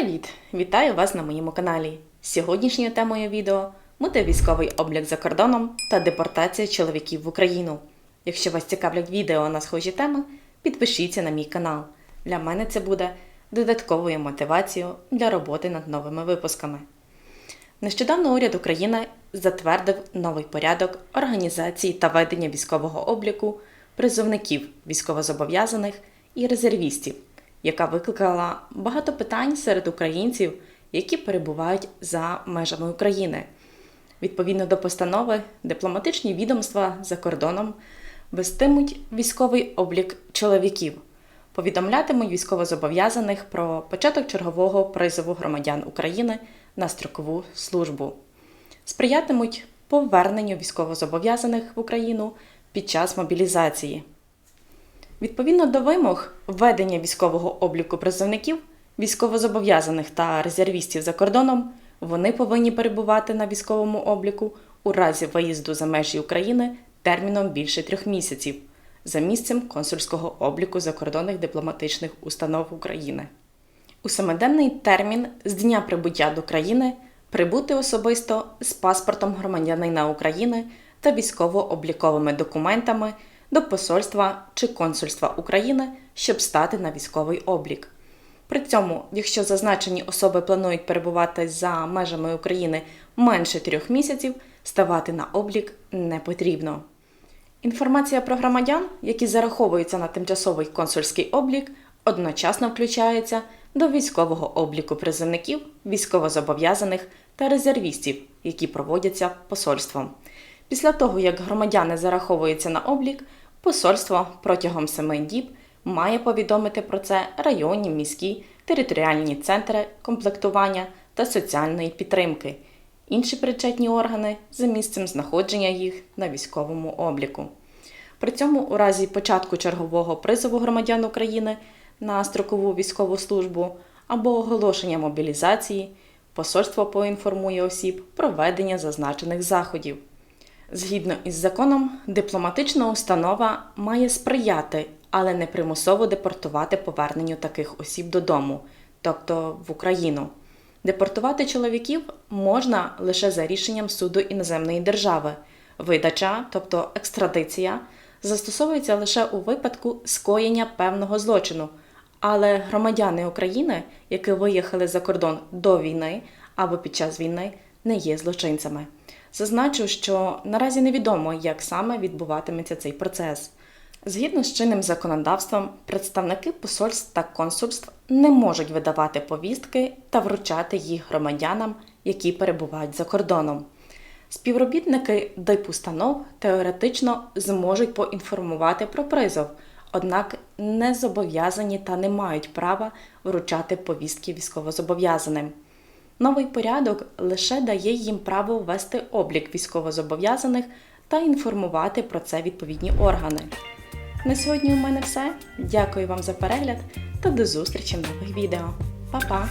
Привіт! Вітаю вас на моєму каналі. Сьогоднішньою темою відео буде військовий облік за кордоном та депортація чоловіків в Україну. Якщо вас цікавлять відео на схожі теми, підпишіться на мій канал. Для мене це буде додатковою мотивацією для роботи над новими випусками. Нещодавно уряд України затвердив новий порядок організації та ведення військового обліку призовників військовозобов'язаних і резервістів, яка викликала багато питань серед українців, які перебувають за межами України. Відповідно до постанови, дипломатичні відомства за кордоном вестимуть військовий облік чоловіків, повідомлятимуть військовозобов'язаних про початок чергового призову громадян України на строкову службу, сприятимуть поверненню військовозобов'язаних в Україну під час мобілізації. Відповідно до вимог введення військового обліку призовників, військовозобов'язаних та резервістів за кордоном, вони повинні перебувати на військовому обліку у разі виїзду за межі України терміном більше трьох місяців за місцем консульського обліку закордонних дипломатичних установ України. У семиденний термін з дня прибуття до країни прибути особисто з паспортом громадянина України та військово-обліковими документами до посольства чи консульства України, щоб стати на військовий облік. При цьому, якщо зазначені особи планують перебувати за межами України менше трьох місяців, ставати на облік не потрібно. Інформація про громадян, які зараховуються на тимчасовий консульський облік, одночасно включається до військового обліку призовників, військовозобов'язаних та резервістів, які проводяться посольством. Після того, як громадяни зараховуються на облік, посольство протягом семи діб має повідомити про це районні, міські, територіальні центри комплектування та соціальної підтримки, інші причетні органи за місцем знаходження їх на військовому обліку. При цьому, у разі початку чергового призову громадян України на строкову військову службу або оголошення мобілізації, посольство поінформує осіб про ведення зазначених заходів. Згідно із законом, дипломатична установа має сприяти, але не примусово депортувати поверненню таких осіб додому, тобто в Україну. Депортувати чоловіків можна лише за рішенням суду іноземної держави. Видача, тобто екстрадиція, застосовується лише у випадку скоєння певного злочину. Але громадяни України, які виїхали за кордон до війни або під час війни, не є злочинцями. Зазначу, що наразі невідомо, як саме відбуватиметься цей процес. Згідно з чинним законодавством, представники посольств та консульств не можуть видавати повістки та вручати їх громадянам, які перебувають за кордоном. Співробітники дипустанов теоретично зможуть поінформувати про призов, однак не зобов'язані та не мають права вручати повістки військовозобов'язаним. Новий порядок лише дає їм право ввести облік військовозобов'язаних та інформувати про це відповідні органи. На сьогодні у мене все. Дякую вам за перегляд та до зустрічі в нових відео. Па-па!